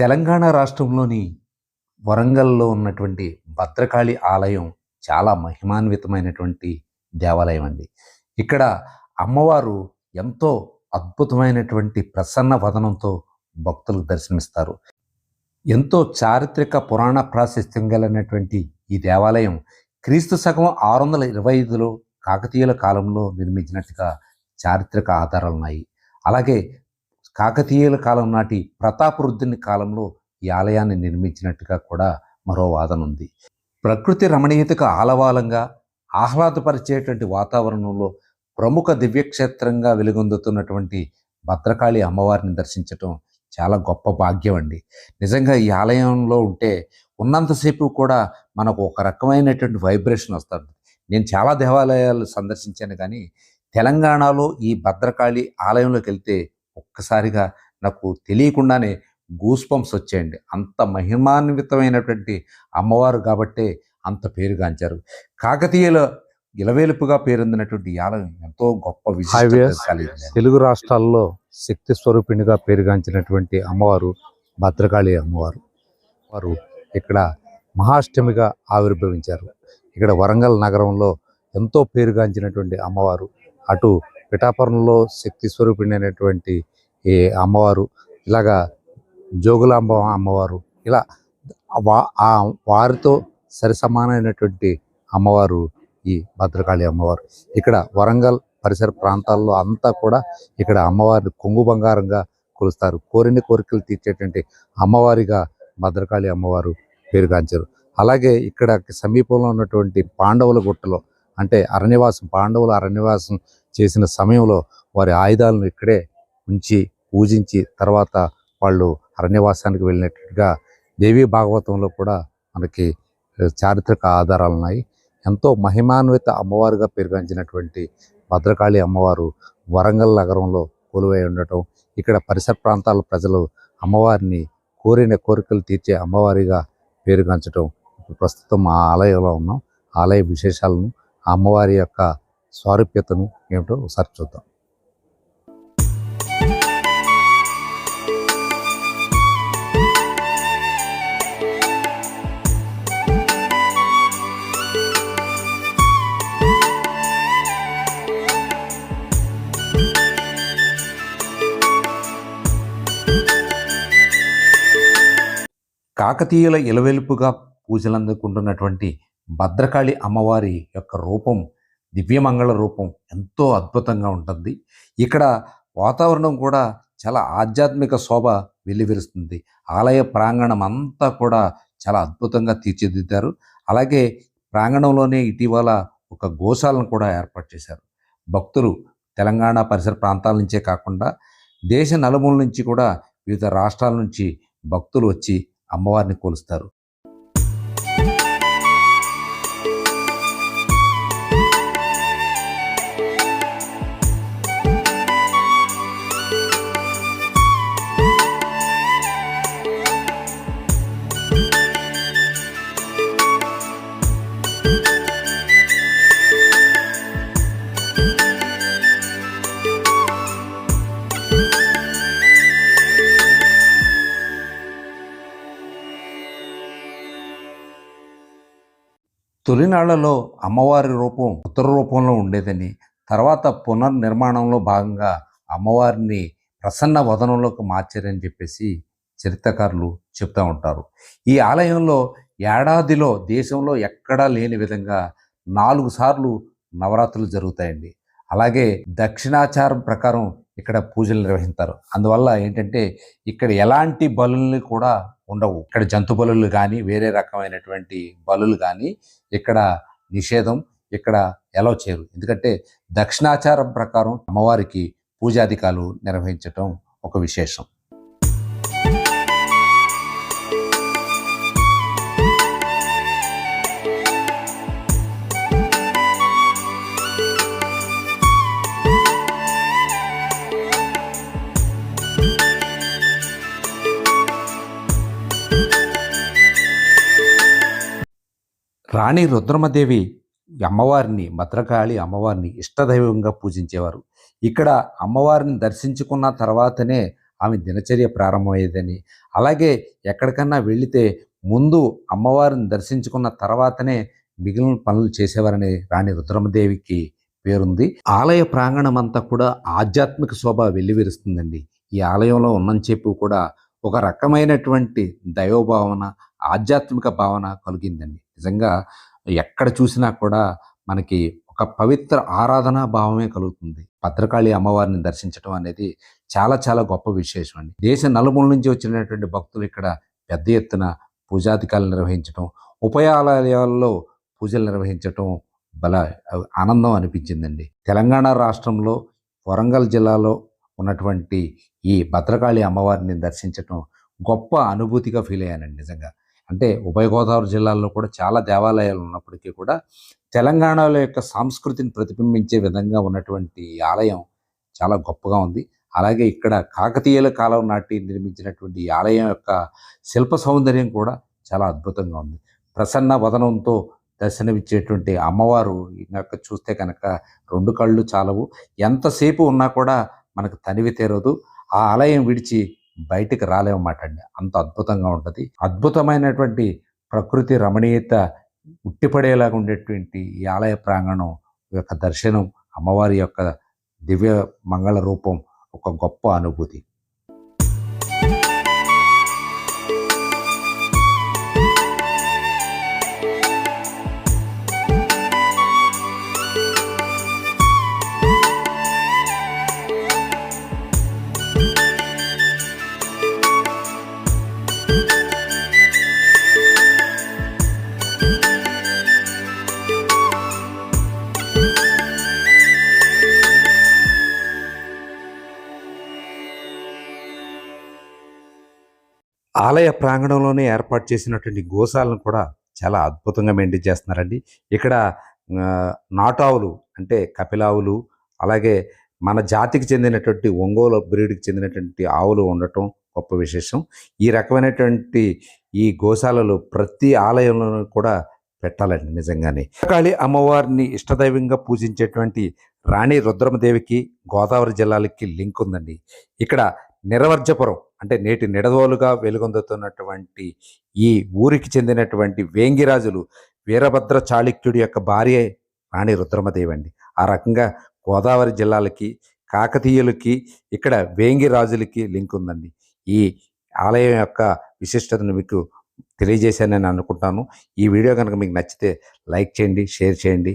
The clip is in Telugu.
తెలంగాణ రాష్ట్రంలోని వరంగల్లో ఉన్నటువంటి భద్రకాళి ఆలయం చాలా మహిమాన్వితమైనటువంటి దేవాలయం అండి. ఇక్కడ అమ్మవారు ఎంతో అద్భుతమైనటువంటి ప్రసన్న వదనంతో భక్తులకు దర్శనమిస్తారు. ఎంతో చారిత్రక పురాణ ప్రాశస్త్యం కలిగినటువంటి ఈ దేవాలయం క్రీస్తు శకం ఆరు వందల ఇరవై ఐదులో కాకతీయుల కాలంలో నిర్మించినట్టుగా చారిత్రక ఆధారాలు ఉన్నాయి అలాగే కాకతీయుల కాలం నాటి ప్రతాపరుద్రుని కాలంలో ఈ ఆలయాన్ని నిర్మించినట్టుగా కూడా మరో వాదన ఉంది. ప్రకృతి రమణీయతకు ఆలవాలంగా ఆహ్లాదపరిచేటువంటి వాతావరణంలో ప్రముఖ దివ్యక్షేత్రంగా వెలుగొందుతున్నటువంటి భద్రకాళి అమ్మవారిని దర్శించటం చాలా గొప్ప భాగ్యం అండి. నిజంగా ఈ ఆలయంలో ఉంటే ఉన్నంతసేపు కూడా మనకు ఒక రకమైనటువంటి వైబ్రేషన్ వస్తుంది. నేను చాలా దేవాలయాలు సందర్శించాను కానీ తెలంగాణలో ఈ భద్రకాళి ఆలయంలోకి వెళ్తే ఒక్కసారిగా నాకు తెలియకుండానే గూస్ పంప్స్ వచ్చాయండి. అంత మహిమాన్వితమైనటువంటి అమ్మవారు కాబట్టే అంత పేరుగాంచారు కాకతీయుల ఇలవేలుపుగా పేరొందినటువంటి ఆలయం ఎంతో గొప్ప. కలిగింది. తెలుగు రాష్ట్రాల్లో శక్తి స్వరూపిణిగా పేరుగాంచినటువంటి అమ్మవారు భద్రకాళి అమ్మవారు. వారు ఇక్కడ మహాష్టమిగా ఆవిర్భవించారు. ఇక్కడ వరంగల్ నగరంలో ఎంతో పేరుగాంచినటువంటి అమ్మవారు. అటు పిఠాపురంలో శక్తి స్వరూపిణి అనేటువంటి ఈ అమ్మవారు ఇలాగా జోగులాంబ అమ్మవారు ఇలా వా ఆ వారితో సరిసమానమైనటువంటి అమ్మవారు ఈ భద్రకాళి అమ్మవారు. ఇక్కడ వరంగల్ పరిసర ప్రాంతాల్లో అంతా కూడా ఇక్కడ అమ్మవారిని కొంగు బంగారంగా కొలుస్తారు. కోరిన కోరికలు తీర్చేటువంటి అమ్మవారిగా భద్రకాళి అమ్మవారు పేరుగాంచారు. అలాగే ఇక్కడ సమీపంలో ఉన్నటువంటి పాండవుల గుట్టలో అంటే అరణ్యవాసం పాండవుల అరణ్యవాసం చేసిన సమయంలో వారి ఆయుధాలను ఇక్కడే ఉంచి పూజించి తర్వాత వాళ్ళు అరణ్యవాసానికి వెళ్ళినట్టుగా దేవీ భాగవతంలో కూడా మనకి చారిత్రక ఆధారాలు ఉన్నాయి. ఎంతో మహిమాన్విత అమ్మవారుగా పేరుగాంచినటువంటి భద్రకాళి అమ్మవారు వరంగల్ నగరంలో కొలువై ఉండటం ఇక్కడ పరిసర ప్రాంతాల ప్రజలు అమ్మవారిని కోరిన కోరికలు తీర్చే అమ్మవారిగా పేరుగాంచటం ఇప్పుడు ప్రస్తుతం ఆ ఆలయంలో ఉన్నాం. ఆలయ విశేషాలను ఆ అమ్మవారి యొక్క స్వారూప్యతను ఏమిటో ఒకసారి చూద్దాం. కాకతీయుల ఇలవెలుపుగా పూజలు అందుకుంటున్నటువంటి భద్రకాళి అమ్మవారి యొక్క రూపం దివ్యమంగళ రూపం ఎంతో అద్భుతంగా ఉంటుంది. ఇక్కడ వాతావరణం కూడా చాలా ఆధ్యాత్మిక శోభ వెల్లివిరుస్తుంది. ఆలయ ప్రాంగణం అంతా కూడా చాలా అద్భుతంగా తీర్చిదిద్దారు. అలాగే ప్రాంగణంలోనే ఇటీవల ఒక గోశాలను కూడా ఏర్పాటు చేశారు. భక్తులు తెలంగాణ పరిసర ప్రాంతాల నుంచే కాకుండా దేశ నలుమూల నుంచి కూడా వివిధ రాష్ట్రాల నుంచి భక్తులు వచ్చి అమ్మవారిని కొలుస్తారు. తొలినాళ్ళలో అమ్మవారి రూపం ఉత్తర రూపంలో ఉండేదని తర్వాత పునర్నిర్మాణంలో భాగంగా అమ్మవారిని ప్రసన్న వదనంలోకి మార్చారని చెప్పేసి చరిత్రకారులు చెప్తూ ఉంటారు. ఈ ఆలయంలో ఏడాదిలో దేశంలో ఎక్కడా లేని విధంగా నాలుగు సార్లు నవరాత్రులు జరుగుతాయండి. అలాగే దక్షిణాచారం ప్రకారం ఇక్కడ పూజలు నిర్వహిస్తారు. అందువల్ల ఏంటంటే ఇక్కడ ఎలాంటి బలుల్ని కూడా ఉండవు. ఇక్కడ జంతు బలులు కానీ వేరే రకమైనటువంటి బలులు కానీ ఇక్కడ నిషేధం ఇక్కడ ఎలా చేయరు. ఎందుకంటే దక్షిణాచారం ప్రకారం అమ్మవారికి పూజాధికాలు నిర్వహించటం ఒక విశేషం. రాణి రుద్రమదేవి అమ్మవారిని భద్రకాళి అమ్మవారిని ఇష్టదైవంగా పూజించేవారు. ఇక్కడ అమ్మవారిని దర్శించుకున్న తర్వాతనే ఆమె దినచర్య ప్రారంభమయ్యేదని అలాగే ఎక్కడికన్నా వెళితే ముందు అమ్మవారిని దర్శించుకున్న తర్వాతనే మిగిలిన పనులు చేసేవారని రాణి రుద్రమదేవికి పేరుంది. ఆలయ ప్రాంగణం అంతా కూడా ఆధ్యాత్మిక శోభ వెల్లివిరుస్తుందండి. ఈ ఆలయంలో ఉన్నని చెప్పి కూడా ఒక రకమైనటువంటి దైవభావన ఆధ్యాత్మిక భావన కలిగిందండి. నిజంగా ఎక్కడ చూసినా కూడా మనకి ఒక పవిత్ర ఆరాధనా భావమే కలుగుతుంది. భద్రకాళి అమ్మవారిని దర్శించడం అనేది చాలా చాలా గొప్ప విశేషం అండి. దేశ నలుమూల నుంచి వచ్చినటువంటి భక్తులు ఇక్కడ పెద్ద ఎత్తున పూజాధికారులు నిర్వహించడం ఉపయాలయాల్లో పూజలు నిర్వహించటం బల ఆనందం అనిపించిందండి. తెలంగాణ రాష్ట్రంలో వరంగల్ జిల్లాలో ఉన్నటువంటి ఈ భద్రకాళి అమ్మవారిని దర్శించటం గొప్ప అనుభూతిగా ఫీల్ అయ్యానండి నిజంగా. అంటే ఉభయ గోదావరి జిల్లాల్లో కూడా చాలా దేవాలయాలు ఉన్నప్పటికీ కూడా తెలంగాణలో యొక్క సంస్కృతిని ప్రతిబింబించే విధంగా ఉన్నటువంటి ఆలయం చాలా గొప్పగా ఉంది. అలాగే ఇక్కడ కాకతీయుల కాలం నాటి నిర్మించినటువంటి ఆలయం యొక్క శిల్ప సౌందర్యం కూడా చాలా అద్భుతంగా ఉంది. ప్రసన్న వదనంతో దర్శనమిచ్చేటువంటి అమ్మవారు ఇంకా చూస్తే కనుక రెండు కళ్ళు చాలవు. ఎంతసేపు ఉన్నా కూడా మనకు తనివి తీరదు. ఆ ఆలయం విడిచి బయటికి రాలేమన్నమాట అండి. అంత అద్భుతంగా ఉంటుంది. అద్భుతమైనటువంటి ప్రకృతి రమణీయత ఉట్టిపడేలాగా ఉండేటువంటి ఈ ఆలయ ప్రాంగణం యొక్క దర్శనం అమ్మవారి యొక్క దివ్య మంగళ రూపం ఒక గొప్ప అనుభూతి. ఆలయ ప్రాంగణంలోనే ఏర్పాటు చేసినటువంటి గోశాలను కూడా చాలా అద్భుతంగా మెయింటైన్ చేస్తున్నారండి. ఇక్కడ నాటావులు అంటే కపిలావులు అలాగే మన జాతికి చెందినటువంటి ఒంగోలు బ్రీడ్కి చెందినటువంటి ఆవులు ఉండటం గొప్ప విశేషం. ఈ రకమైనటువంటి ఈ గోశాలలు ప్రతి ఆలయంలోనూ కూడా పెట్టాలండి నిజంగానే. కాళీ అమ్మవారిని ఇష్టదైవంగా పూజించేటువంటి రాణి రుద్రమదేవికి గోదావరి జిల్లాలకి లింక్ ఉందండి. ఇక్కడ నిరవర్జపురం అంటే నేటి నిడదోలుగా వెలుగొందుతున్నటువంటి ఈ ఊరికి చెందినటువంటి వేంగిరాజులు వీరభద్ర చాళుక్యుడి యొక్క భార్య రాణి రుద్రమదేవి అండి ఆ రకంగా గోదావరి జిల్లాలకి కాకతీయులకి ఇక్కడ వేంగి రాజులకి లింక్ ఉందండి. ఈ ఆలయం యొక్క విశిష్టతను మీకు తెలియజేశానని అనుకుంటాను. ఈ వీడియో కనుక మీకు నచ్చితే లైక్ చేయండి షేర్ చేయండి.